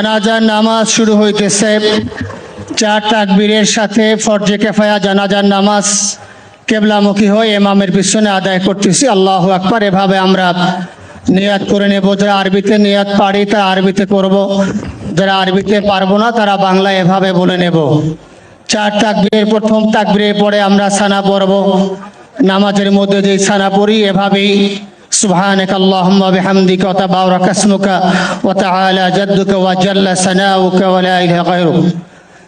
জানাজার নামাজ শুরু হইতেছে। চার তাকবীরের সাথে ফরজে কেফায়া জানাজার নামাজ কেবলামুখী হয়ে এমামের পিছনে আদায় করতেছি। আল্লাহ আকবার, এভাবে আমরা নিয়াত করে নেব। যারা আরবিতে নিয়াত পারি তা আরবিতে করব। যারা আরবিতে পারব না, তারা বাংলায় এভাবে বলে নেব। চার তাকবীরের প্রথম তাকবীরের পরে আমরা সানা পড়ব। নামাজের মধ্যে যে সানা পড়ি, এভাবেই سبحانك اللهم وبحمدك وتبارك اسمك وتعالى جدك وجل ثناؤك ولا اله غيرك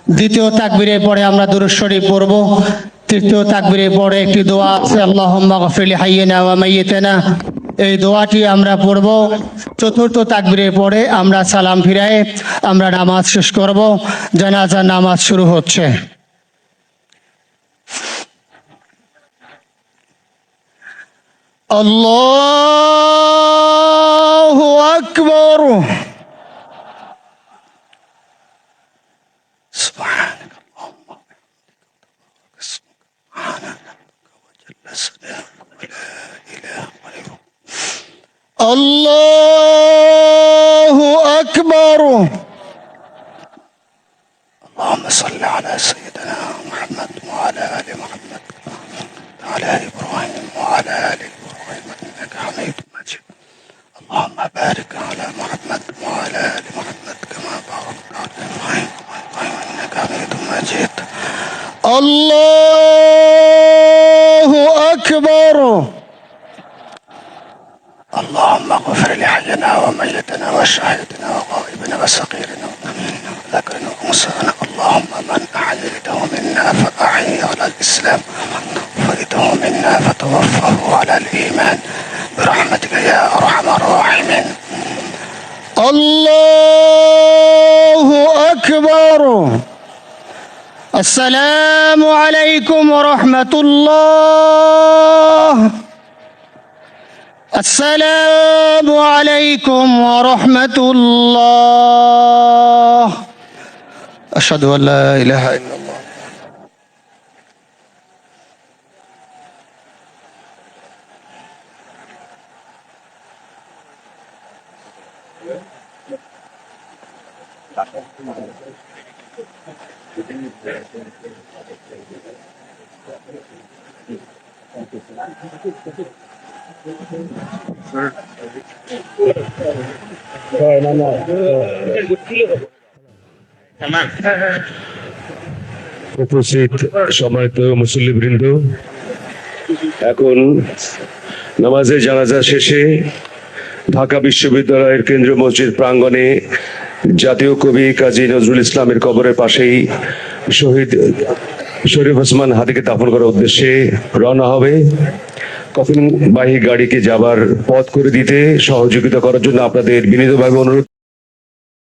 দ্বিতীয় তাকবীরের পরে আমরা দুরূদ শরীফ পড়ব তৃতীয় তাকবীরের পরে একটি দোয়া আছে আল্লাহুম্মা গফির লিহাইয়িনা ওয়া মাইয়িতিনা এই দোয়াটি আমরা পড়ব চতুর্থ তাকবীরের পরে আমরা সালাম ফিরায়ে আমরা নামাজ শেষ করব জানাজার নামাজ শুরু হচ্ছে الله أكبر سبحانك اللهم وبحمدك سبحانك وجل سلامك ولا إله غيرك الله أكبر بارك على محمد وعلى آل محمد كما باركت على إبراهيم إنك حميد مجيد. الله أكبر. اللهم اغفر لحينا وميتنا وشاهدنا وغائبنا وصغيرنا وكبيرنا وذكرنا وأنثانا. اللهم من احييته منا فاحيه على الإسلام. ومن توفيته منا فتوفه على الإيمان. الله أكبر. السلام عليكم ورحمة الله. السلام عليكم ورحمة الله. أشهد أن لا إله إلا الله. উপস্থিত সম্মানিত মুসল্লিবৃন্দ এখন নামাজে জানাজা শেষে ঢাকা বিশ্ববিদ্যালয়ের কেন্দ্রীয় মসজিদ প্রাঙ্গণে জাতীয় কবি কাজী নজরুল ইসলামের কবরের পাশেই শহীদ শরীফ ওসমান হাতিকে দাফন করার উদ্দেশ্যে রওনা হবে। কফিনবাহী গাড়িকে যাবার পথ করে দিতে সহযোগিতা করার জন্য আপনাদের বিনীতভাবে অনুরোধ।